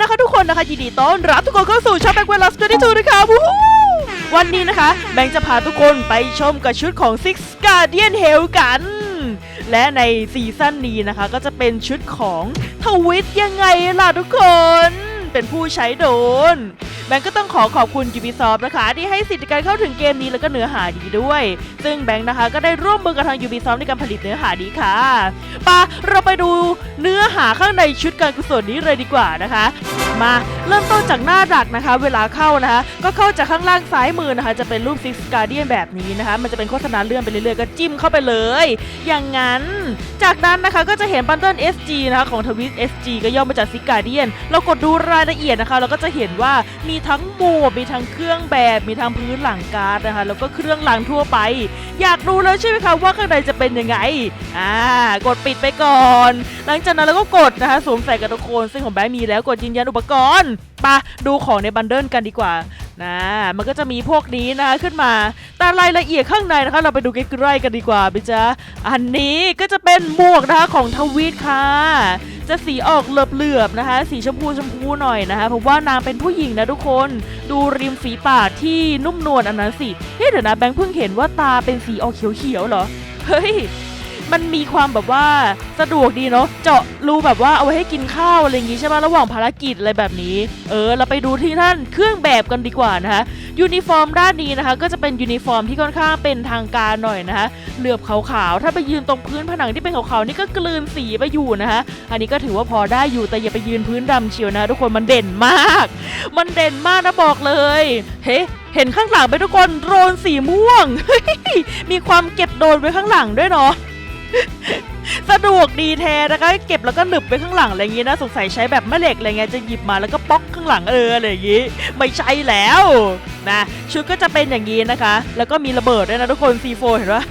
นะคะทุกคนนะคะยินดีต้อนรับทุกคนเข้าสู่ช่องแบงค์เวลาสตูดิโอนะคะวู้วันนี้นะคะ แบงค์จะพาทุกคนไปชมกับชุดของ Six Guardian Hell กัน และในซีซั่นนี้นะคะก็จะเป็นชุดของทวิตยังไงล่ะทุกคน เป็นผู้ใช้โดน แบงก์ก็ต้องขอขอบคุณ Ubisoft นะคะ ที่ให้สิทธิการเข้าถึงเกมนี้แล้วก็เนื้อหาดีด้วย ซึ่งแบงก์นะคะก็ได้ร่วมมือกับทาง Ubisoft ในการผลิตเนื้อหาดีค่ะปะเราไปดู เนื้อหาข้างในชุดการกุศลนี้เลยดีกว่านะคะ มาเริ่มต้นจากหน้าดักนะคะ เวลาเข้านะคะ ก็เข้าจากข้างล่างซ้ายมือนะคะ จะเป็นรูป Six Guardian แบบนี้นะคะ มันจะเป็นโฆษณาเลื่อนไปเรื่อยๆก็จิ้มเข้าไปเลย อย่างนั้น จากนั้นนะคะก็จะเห็นบันเดิล SG นะคะของทวิต SG ก็ย่อมาจาก Six Guardian เรากดดูรายละเอียดนะคะ เราก็จะเห็นว่ามีทั้งหมวกมีทั้งเครื่องแบบมีทั้งพื้นหลังการ์ดนะคะแล้วก็เครื่องรางทั่วไป อยากรู้แล้วใช่ไหมคะว่าข้างในจะเป็นยังไงอ่ากดปิดไปก่อน หลังจากนั้นเราก็กดนะคะสวมใส่กับทุกคนซึ่งของแบงค์มีแล้วกดยืนยันอุปกรณ์ปะดูของในบันเดิลกันดีกว่านะมันก็จะมีพวกนี้นะคะขึ้นมา แต่รายละเอียดข้างในนะคะ เราไปดูใกล้ๆกันดีกว่าพี่จ๊ะอันนี้ก็จะเป็นหมวกนะคะของทวีตค่ะ จะสีออกเหลือบๆนะคะ สีชมพูชมพูหน่อยนะคะเพราะว่านางเป็นผู้หญิงนะทุกคน ดูริมฝีปากที่นุ่มนวลอันนั้นสิเฮ้ยเดี๋ยวนะแบงค์เพิ่งเห็นว่าตาเป็นสีออกเขียวๆเหรอเฮ้ย มันมีความแบบว่าสะดวกดีเนาะเจาะรูแบบว่าเอาไว้ให้กินข้าวอะไรอย่างงี้ใช่ไหมระหว่างภารกิจอะไรแบบนี้ เออ เราไปดูที่ท่านเครื่องแบบกันดีกว่านะคะยูนิฟอร์มด้านนี้นะคะ ก็จะเป็นยูนิฟอร์มที่ค่อนข้างเป็นทางการหน่อยนะคะเหลือบขาวๆถ้าไปยืนตรงพื้นผนังที่เป็นขาวๆนี่ก็กลืนสีไปอยู่นะคะอันนี้ก็ถือว่าพอได้อยู่แต่อย่าไปยืนพื้นดำเชียวนะ ทุกคนมันเด่นมาก มันเด่นมากนะบอกเลย เฮ้เห็นข้างหลังไปทุกคนโดรนสีม่วง มีความเก็บโดรนไว้ข้างหลังด้วยเนาะ สะดวกดีแท้นะคะเก็บแล้วก็หนึบไปข้างหลังอะไรอย่างงี้นะสงสัยใช้แบบแม่เหล็กอะไรเงี้ยจะหยิบมาแล้วก็ป๊อกข้างหลังเอออะไรอย่างงี้ ไม่ใช่แล้วนะชุดก็จะเป็นอย่างนี้นะคะ แล้วก็มีระเบิดด้วยนะทุกคน C4 เห็นปะ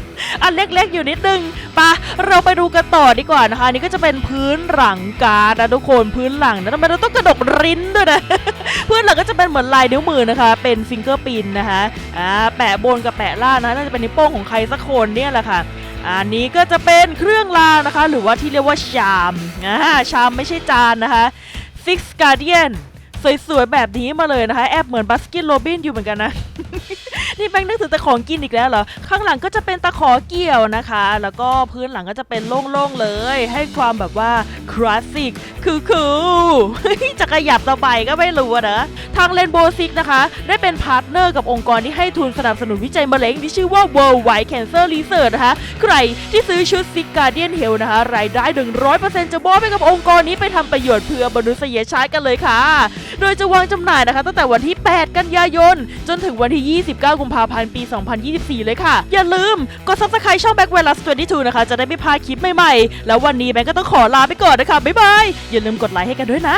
อันเล็กๆอยู่นิดนึงปะเราไปดูกันต่อดีกว่านะคะนี่ก็จะเป็นพื้นหลังการ์ดนะทุกคนพื้นหลังนะทำไมเราต้องกระดกริ้นด้วยนะพื้นหลังก็จะเป็นเหมือนลายนิ้วมือนะคะ เป็นฟิงเกอร์ปินนะคะอ่าแปะบนกับแปะล่างนะน่าจะเป็นนิ้วโป้งของใครสักคนเนี่ยแหละค่ะ อันนี้ก็จะเป็นเครื่องรางนะคะ หรือว่าที่เรียกว่าชามอ่าชามไม่ใช่จานนะคะ Six Guardian สวยๆ แบบนี้มาเลยนะคะ แอบเหมือนบัสกินโรบินอยู่เหมือนกันนะ นี่แบงค์นึกถึงต่ขอกินอีกแล้วเหรอ ข้างหลังก็จะเป็นตะขอเกี่ยวนะคะ แล้วก็พื้นหลังก็จะเป็นโล่งๆเลย ให้ความแบบว่าคลาสสิกคือคือจะขยับต่อไปก็ไม่รู้นะทางเลนโบซิกนะคะ ได้เป็นพาร์ทเนอร์กับองค์กรที่ให้ทุนสนับสนุนวิจัยมะเร็งที่ชื่อว่า Worldwide Cancer Research นะคะ ใครที่ซื้อชุด Six Guardian Health นะคะ รายได้ 100%จะมอบให้กับองค์กรนี้ไปทำประโยชน์เพื่อมนุษยชาติกันเลยค่ะ โดยจะวางจำหน่ายนะคะ ตั้งแต่วันที่ 8 กันยายน จนถึงวันที่ 29 กุมภาพันธ์ปี 2024 เลยค่ะ อย่าลืมกด subscribe ช่อง Back w e l a s 22นะคะ จะได้ไม่พลาดคลิปใหม่ๆ แล้ววันนี้แบงก์ก็ต้องขอลาไปก่อนนะคะ บ๊ายบาย อย่าลืมกดไลค์ให้กันด้วยนะ